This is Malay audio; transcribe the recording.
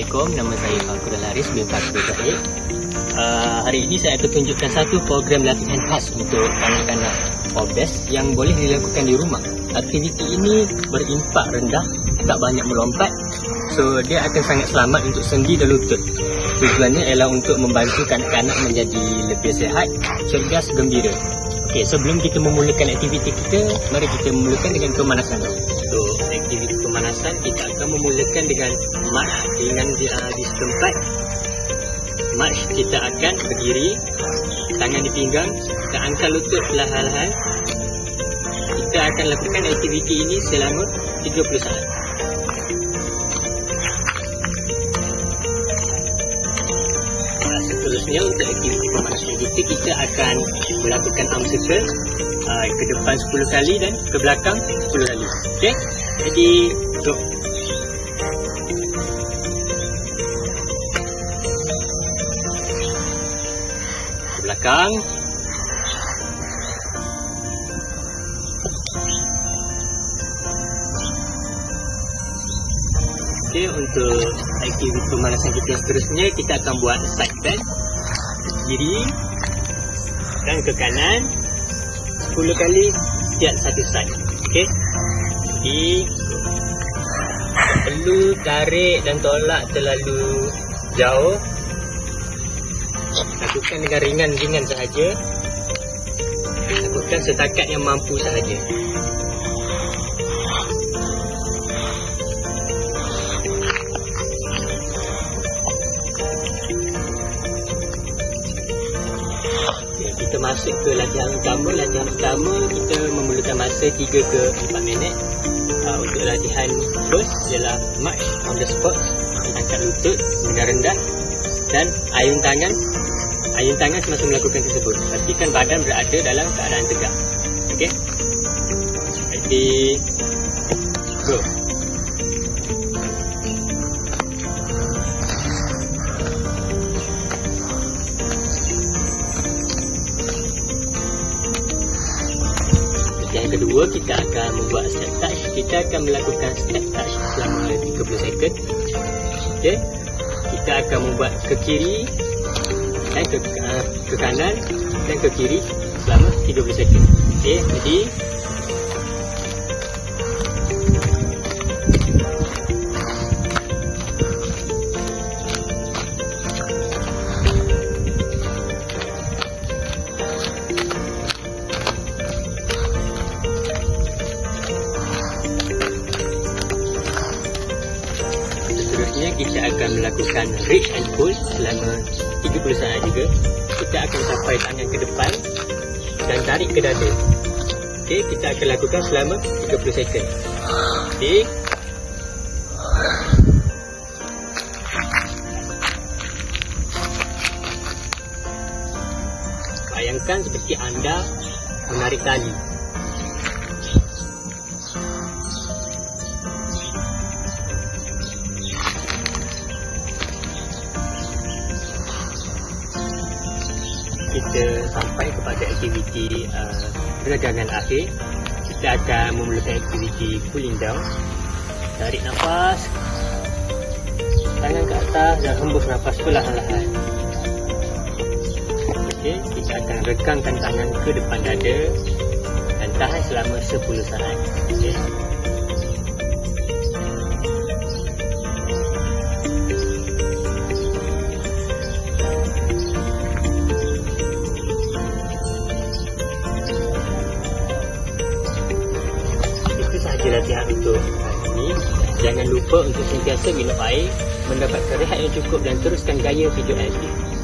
Assalamualaikum, nama saya Fakrul Haris bin Fakrul Zahid. Uh, hari ini saya akan tunjukkan satu program latihan khas untuk kanak-kanak obes yang boleh dilakukan di rumah. Aktiviti ini berimpak rendah, tak banyak melompat. So, dia akan sangat selamat untuk sendi dan lutut. Tujuannya ialah untuk membantu kanak-kanak menjadi lebih sihat, cergas, gembira. Okey, sebelum kita memulakan aktiviti kita, mari kita memulakan dengan pemanasan. Untuk aktiviti pemanasan, kita akan memulakan dengan march dengan di, uh, di setempat. March kita akan berdiri, tangan di pinggang, kita angkat lutut perlahan-lahan. Kita akan lakukan aktiviti ini selama 30 saat. Uh, Seterusnya untuk aktiviti pemanasan kita, kita akan melakukan arm circle uh, ke depan 10 kali dan ke belakang 10 kali. Okey? Jadi, ke belakang Okey, untuk aktiviti pemanasan kita seterusnya kita akan buat side bend ke kiri dan ke kanan 10 kali setiap satu side. Okey. Jadi perlu tarik dan tolak terlalu jauh. Lakukan dengan ringan-ringan sahaja. Lakukan setakat yang mampu sahaja. Okay, kita masuk ke latihan utama. Latihan utama kita memerlukan masa 3 ke 4 minit. Uh, untuk latihan first ialah march on the spot. Angkat lutut dengan rendah dan ayun tangan. Ayun tangan semasa melakukan tersebut. Pastikan badan berada dalam keadaan tegak. Okey. Ready. Yang kedua kita akan membuat step touch. Kita akan melakukan step touch selama 30 second. Okey. Kita akan membuat ke kiri dan ke, uh, ke kanan dan ke kiri selama 30 second. Okey, jadi Kita akan melakukan reach and pull selama 30 saat juga. Kita akan sampai tangan ke depan dan tarik ke dada. Okey, kita akan lakukan selama 30 second. Okey. Bayangkan seperti anda menarik tali. Kita sampai kepada aktiviti uh, peregangan akhir kita akan memulakan aktiviti cooling down. Tarik nafas. Tangan ke atas dan hembus nafas perlahan-lahan. Okey, kita akan regangkan tangan ke depan dada dan tahan selama 10 saat. Okey. Jangan lupa untuk sentiasa minum air, mendapatkan rehat yang cukup dan teruskan gaya video editing.